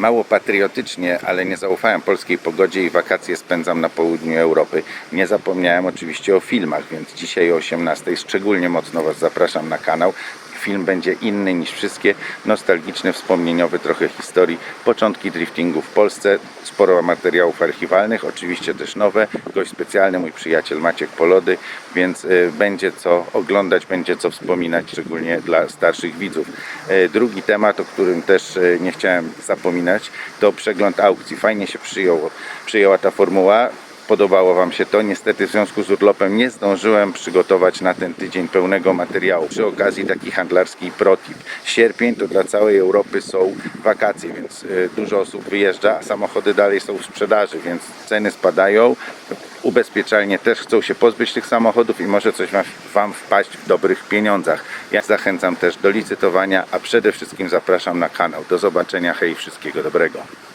mało patriotycznie, ale nie zaufałem polskiej pogodzie i wakacje spędzam na południu Europy. Nie zapomniałem oczywiście o filmach, więc dzisiaj o 18 szczególnie mocno Was zapraszam na kanał. Film będzie inny niż wszystkie, nostalgiczny, wspomnieniowy, trochę historii, początki driftingu w Polsce, sporo materiałów archiwalnych, oczywiście też nowe, gość specjalny, mój przyjaciel Maciek Polody, więc y, będzie co oglądać, będzie co wspominać, szczególnie dla starszych widzów. Y, Drugi temat, o którym też y, nie chciałem zapominać, to przegląd aukcji. Fajnie się przyjął, przyjęła ta formuła. Podobało Wam się to. Niestety w związku z urlopem nie zdążyłem przygotować na ten tydzień pełnego materiału. Przy okazji taki handlarski protip. Sierpień to dla całej Europy są wakacje, więc y, dużo osób wyjeżdża, a samochody dalej są w sprzedaży, więc ceny spadają. Ubezpieczalnie też chcą się pozbyć tych samochodów i może coś wam, wam wpaść w dobrych pieniądzach. Ja zachęcam też do licytowania, a przede wszystkim zapraszam na kanał. Do zobaczenia, hej, wszystkiego dobrego.